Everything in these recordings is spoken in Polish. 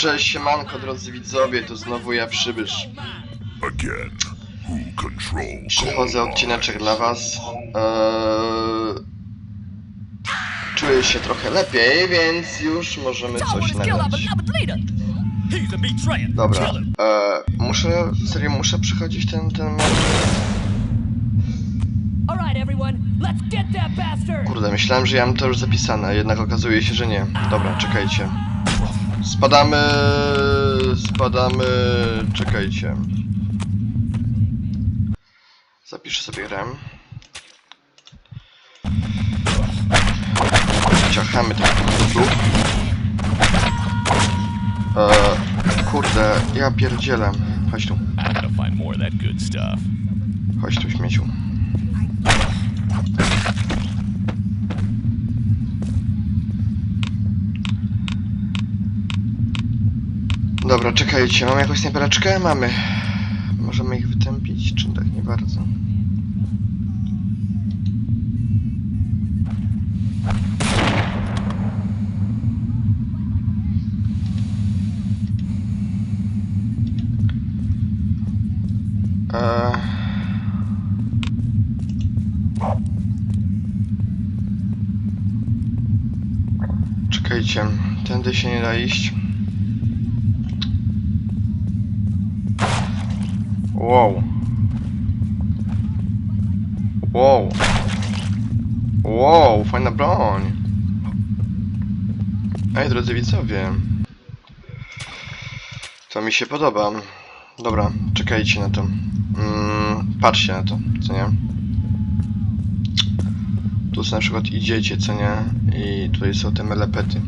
Cześć, siemanko drodzy widzowie, to znowu ja przybysz. Again, who controls Przychodzę odcineczek dla was. Eee... Czuję się trochę lepiej, więc już możemy coś nagrać. Dobra, eee, muszę, serio muszę przechodzić ten, ten... Kurde, myślałem, że ja mam to już zapisane, jednak okazuje się, że nie. Dobra, czekajcie. Spadamy... Spadamy... Czekajcie. Zapiszę sobie grę. Ciachamy ten tu. Eee, kurde, ja pierdzielę. Chodź tu, chodź tu śmieciu. Dobra, czekajcie, mamy jakąś snajpereczkę? Mamy. Możemy ich wytępić, czy tak nie bardzo? Eee... Czekajcie, tędy się nie da iść. Wow. Wow. Wow, fajna broń. Ej, drodzy widzowie. To mi się podoba. Dobra, czekajcie na to. Mm, patrzcie na to, co nie? Tu na przykład idziecie, co nie? I tutaj są te melepety.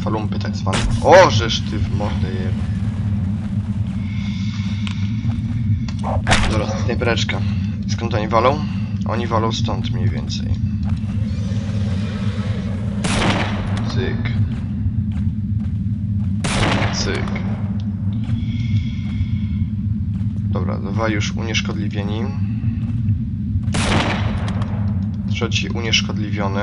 Falumpy tak zwane. O, żeż ty w mordę je. Dobra, snajpereczka. Skąd oni walą? Oni walą stąd mniej więcej. Cyk. Cyk. Dobra, dwa już unieszkodliwieni. Trzeci unieszkodliwiony.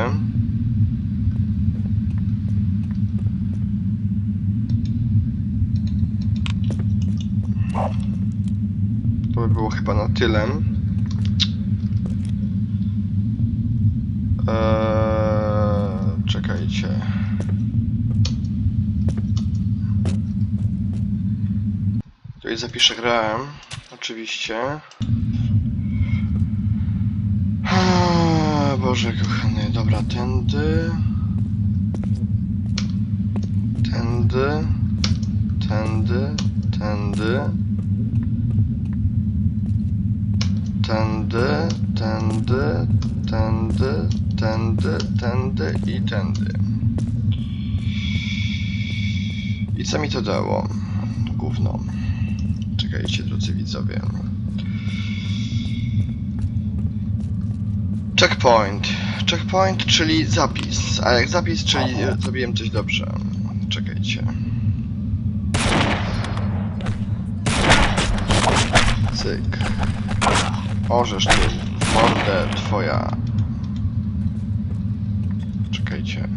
By było chyba na tyle. Eee, czekajcie. Tutaj zapiszę grę. Oczywiście. Eee, Boże kochany, dobra, tędy. Tędy. Tędy. Tędy. Tędy, tędy, tędy, tędy, tędy i tędy. I co mi to dało? Gówno. Czekajcie, drodzy widzowie. Checkpoint. Checkpoint, czyli zapis. A jak zapis, czyli zrobiłem coś dobrze. Czekajcie. Cyk. Orzesz ty mordę twoja. Czekajcie.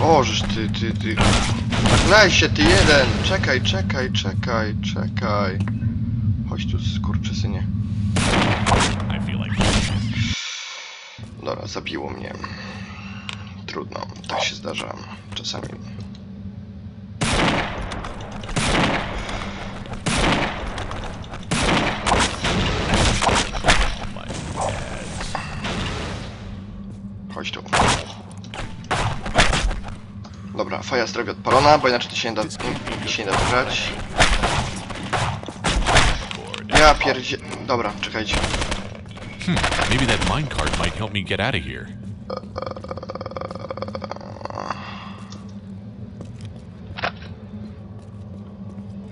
Orzesz ty, ty, ty. Lej się ty jeden! Czekaj, czekaj, czekaj, czekaj. Chodź tu, skurczysynie. Dobra, zabiło mnie. Trudno, tak się zdarza czasami. Dobra, faja zdrowia odpalona, bo inaczej to się nie da, to się nie da grać. Ja pierdzie... Dobra, czekajcie. Maybe that minecart might help me get out of here.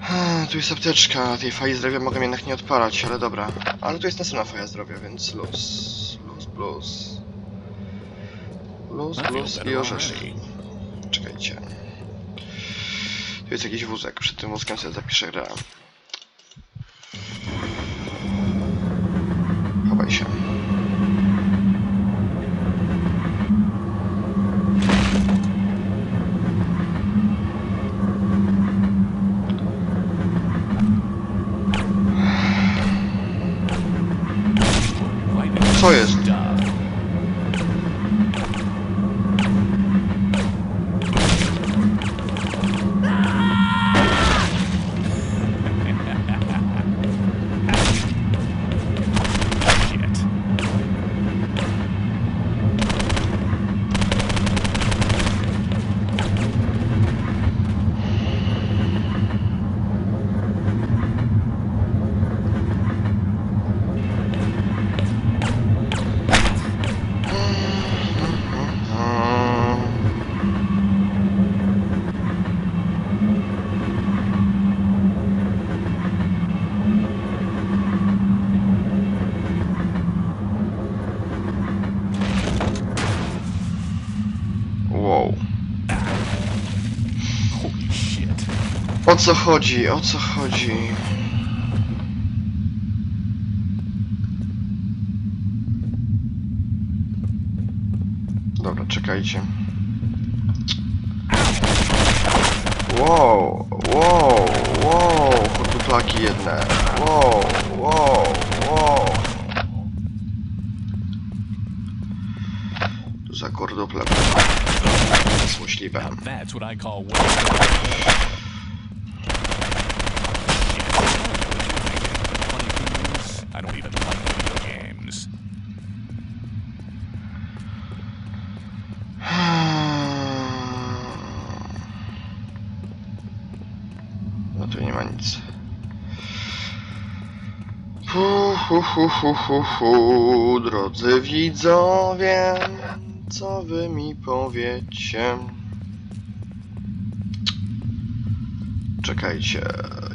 Hmm, Tu jest apteczka, tej fali zdrowia mogę jednak nie odpalać, ale dobra. Ale tu jest następna faja zdrowia, więc luz, luz, plus. Luz, feel plus i orzeszki jest jakiś wózek. Przed tym wózkiem sobie zapiszę grę. Chowaj się. Co jest? Co chodzi? O co chodzi? Dobra, czekajcie. Wow, wow, wow, chotuplaki jedne. Wow, wow, wow. Tu za kordoplem. Złośliwe. Now that's what I call work. I don't even like video games. No tu nie ma nic. Hu, hu, hu, hu, hu, drodzy widzowie, co wy mi powiecie? Czekajcie,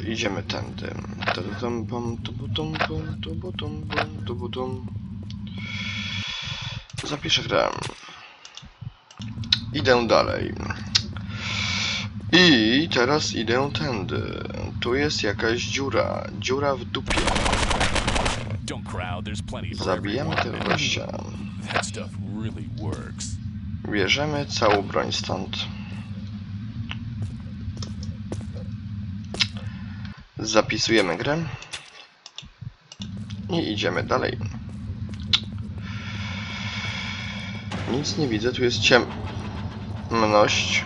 idziemy tędy. Tudum, pum, tubutum, pum, tubutum, pum, tubutum. Zapiszę grę. Idę dalej. I teraz idę tędy. Tu jest jakaś dziura. Dziura w dupie. Don't crowd, there's plenty for Zabijamy everyone. tego gościa. That stuff really works. Bierzemy całą broń stąd. Zapisujemy grę. I idziemy dalej. Nic nie widzę, tu jest ciemność.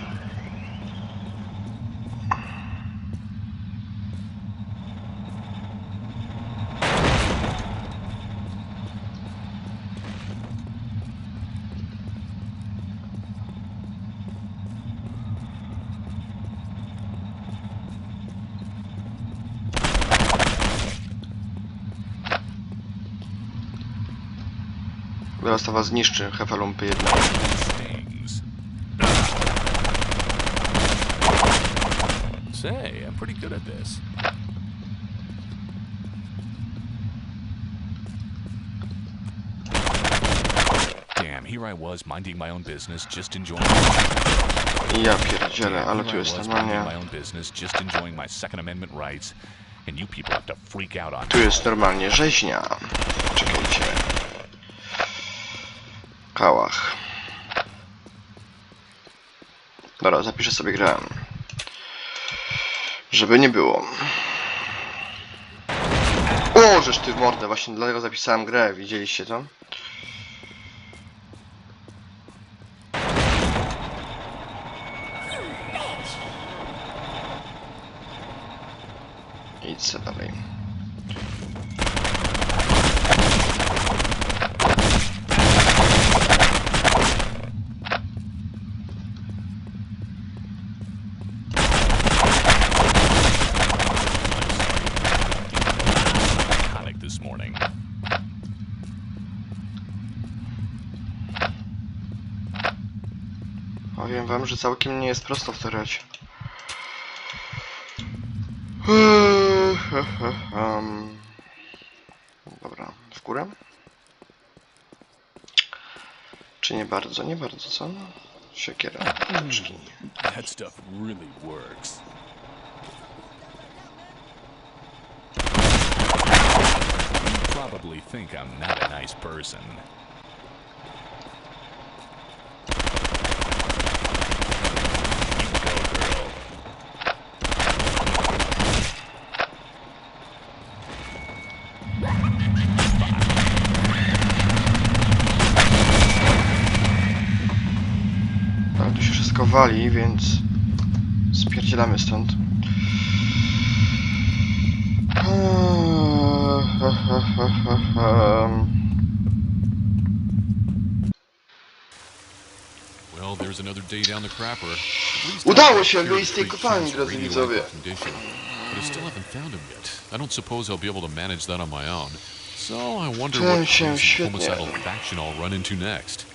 Zaraz to was zniszczy, hefalumpy. Stings. Say, I'm pretty good at this. Damn, here I was minding my own business, just enjoying. Ja pierdzielę, ale tu I jest was minding my normalnie... own business, just enjoying my Second Amendment rights, and you people have to freak out on Tu jest normalnie rzeźnia. Czekajcie. Kałach. Dobra, zapiszę sobie grę. Żeby nie było. O, żeż ty w mordę, właśnie dlatego zapisałem grę, widzieliście to? Powiem wam, że całkiem nie jest prosto w to grać. Um, Dobra, w górę? Czy nie bardzo? Nie bardzo, co? Siekiera, teczki. That stuff really works. Probably think I'm not a nice person. You go, girl. Ale tu się wszystko wali, więc spierdzielamy stąd. Udało się wyjść z tej kopalni, drodzy widzowie. I don't suppose I'll be able to manage that on my own. So I wonder what homicidal faction I'll run into next.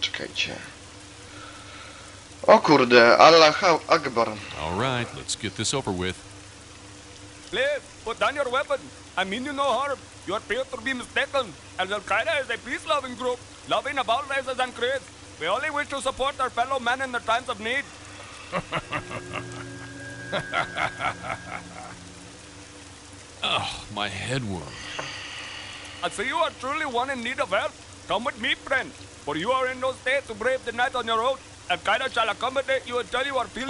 Czekajcie. O kurde, Allah Akbar. All right, let's get this over with. Please, put down your weapon. I mean you no harm. You appear to be mistaken. Al Qaeda is a peace-loving group, loving of all races and creeds. We only wish to support our fellow men in their times of need. Oh, my head worm. I see you are truly one in need of help. Come with me, friend, for you are in no state to brave the night on your own.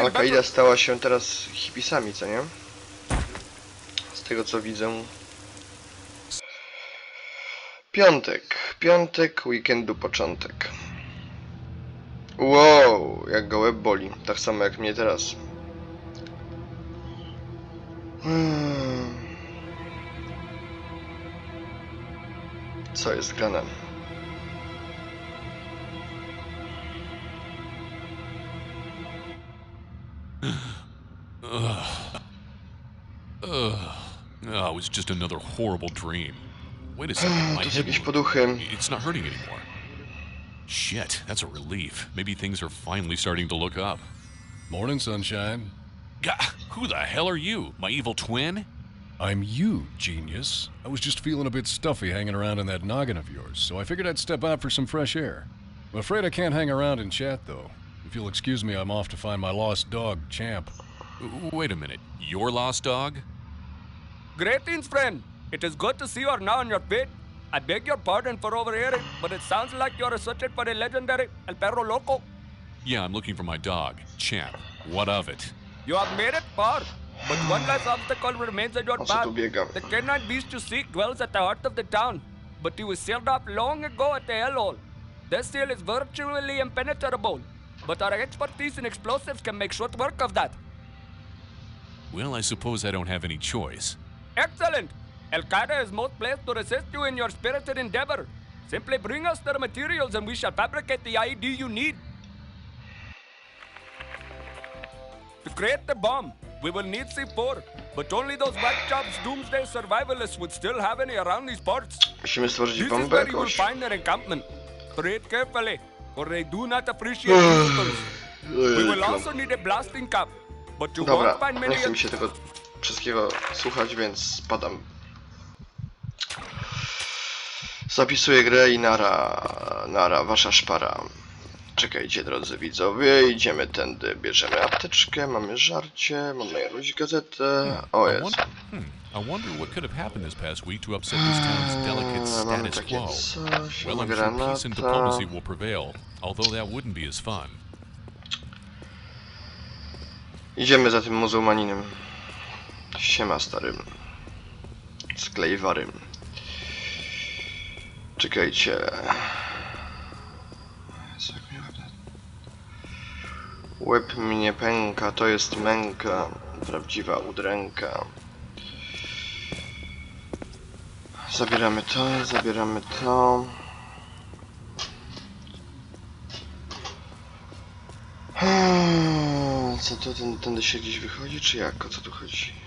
Al better. stała się teraz hipisami, co nie? Z tego co widzę. Piątek. Piątek, weekendu początek. Wow, jak go łeb boli. Tak samo jak mnie teraz. Hmm. Co jest grane? Ugh. Ugh. Oh, it was just another horrible dream. Wait a second, my To head jakieś wound. poduchy. It's not hurting anymore. Shit, that's a relief. Maybe things are finally starting to look up. Morning, sunshine. God, who the hell are you? My evil twin? I'm you, genius. I was just feeling a bit stuffy hanging around in that noggin of yours, so I figured I'd step out for some fresh air. I'm afraid I can't hang around and chat, though. If you'll excuse me, I'm off to find my lost dog, Champ. W- Wait a minute. Your lost dog? Greetings, friend. It is good to see you are now on your feet. I beg your pardon for overhearing, but it sounds like you are searching for the legendary El Perro Loco. Yeah, I'm looking for my dog, Champ. What of it? You have made it far, but one last obstacle remains in your O co tu path. The canine beast you seek dwells at the heart of the town, but he was sealed off long ago at the hellhole. This seal is virtually impenetrable, but our expertise in explosives can make short work of that. Well, I suppose I don't have any choice. Excellent! Al Qaeda is most placed to assist you in your spirited endeavor. Simply bring us the materials and we shall fabricate the IED you need. To create the bomb, we will need C4, but only those whack jobs doomsday survivalists would still have any around these parts. Musimy stworzyć This is bombę where you will find their encampment. Tread carefully, for they do not appreciate visitors. We will also need a blasting cap, but you Dobra, nie chce mi się tego wszystkiego słuchać, więc spadam. Zapisuję grę i nara, nara, wasza szpara. Czekajcie drodzy widzowie, idziemy tędy, bierzemy apteczkę, mamy żarcie, mamy jakąś gazetę, o I jest. hmm, I wonder what could have happened this past week to upset this town's delicate Eee, mamy status quo. Well, I'm sure peace and diplomacy will prevail, although that wouldn't be as fun. Idziemy za tym muzułmaninem. Siema starym. Sklejwarym. Czekajcie. Łeb mnie pęka, to jest męka. Prawdziwa udręka. Zabieramy to, zabieramy to. Hmm, Co to, ten, tędy się gdzieś wychodzi, czy jak? O co tu chodzi?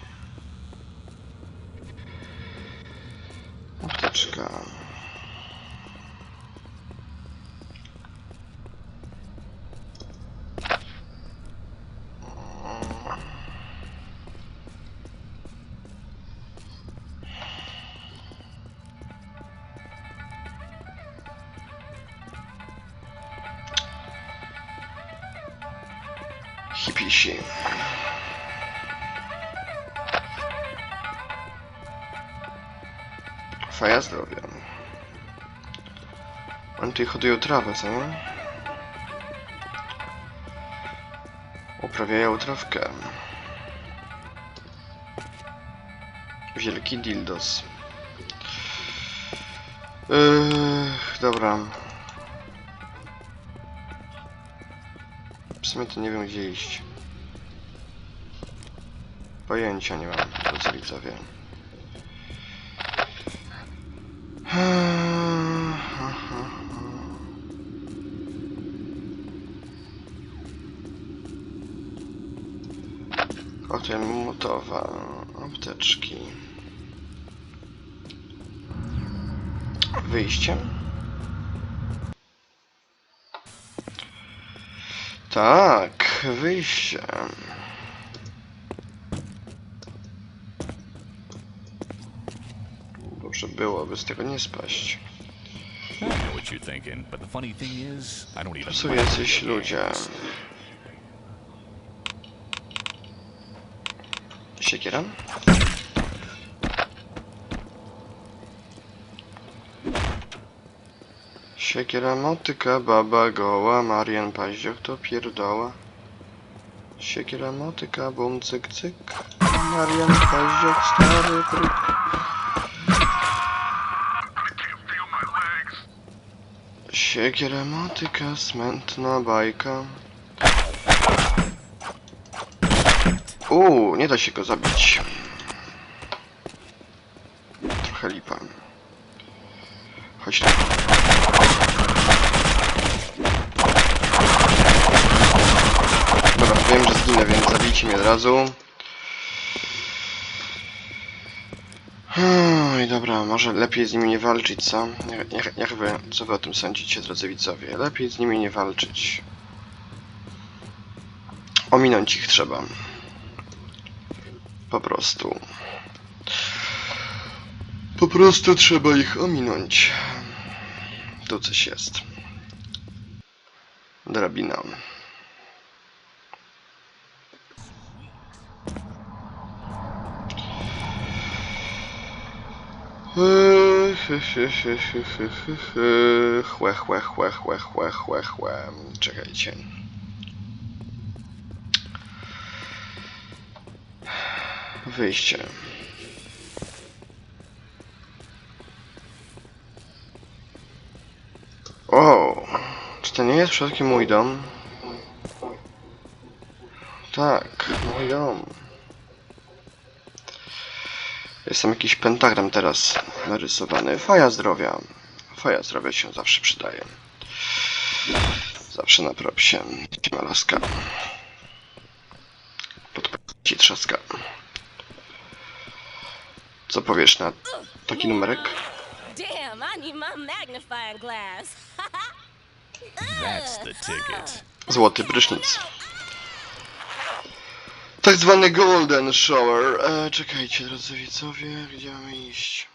Hipisi. Faja zdrowia. Oni tutaj hodują trawę, co? Uprawiają trawkę. Wielki dildos. Ech, dobra. Sumie to nie wiem gdzie iść. Pojęcia nie mam, drodzy widzowie. Hotel Mutowa, apteczki. Wyjście? Tak, wyjście. Dobrze byłoby z tego nie spaść. I know what you're thinking, but the funny thing is, I don't even Tu są play jacyś video ludzie. games. Siekiera. Siekiera, motyka, baba goła, Marian Paździoch to pierdoła. Siekiera, motyka, bum, cyk, cyk. Marian Paździoch, stary tryk. Siekiera, motyka, smętna bajka. Uuu, nie da się go zabić. Trochę lipa. Chodź tu. Dobra, wiem, że zginę, więc zabijcie mnie od razu. I dobra, może lepiej z nimi nie walczyć, co? Jak, jak wy, co wy o tym sądzicie, drodzy widzowie? Lepiej z nimi nie walczyć. Ominąć ich trzeba. Po prostu. Po prostu trzeba ich ominąć. Tu coś jest. Drabina. Chłe, chłe, chłe, chłe, chłe, chłe, chłe. Czekajcie. Wyjście. O, czy to nie jest przypadkiem mój dom? Tak, mój dom. Jest tam jakiś pentagram teraz narysowany. Faja zdrowia. Faja zdrowia się zawsze przydaje. Zawsze na propsie. Malaska. Podpowiedzi trzaska. Co powiesz na taki numerek? Damn, I Tak zwany golden shower. E, czekajcie, drodzy widzowie, gdzie mamy iść?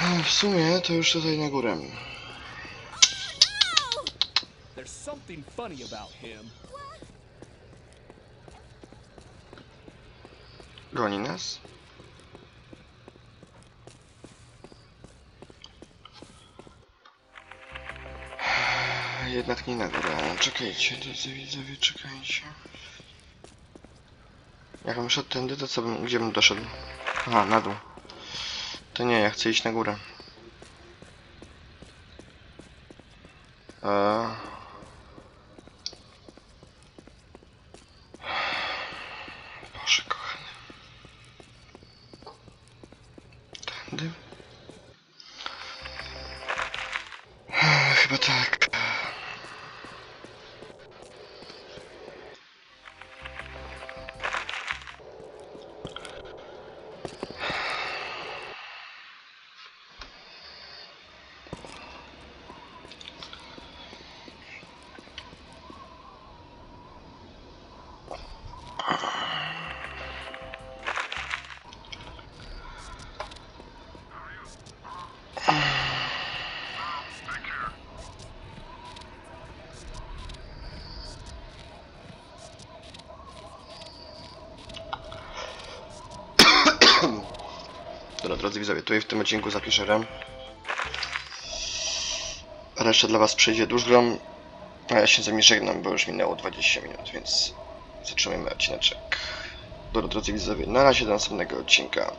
E, W sumie to już tutaj na górę. There's something funny about him. Goni nas? Jednak nie na górę. Czekajcie, drodzy widzowie, czekajcie. Jakbym szedł tędy, to co bym, gdzie bym doszedł? Aha, na dół. To nie, ja chcę iść na górę. Eee... Dobra, drodzy widzowie, tutaj w tym odcinku zapiszę RAM. Reszta dla was przejdzie dłuższą. A ja się z żegnam, bo już minęło 20 minut, więc zatrzymajmy odcineczek. Dobra, drodzy widzowie, na razie do następnego odcinka.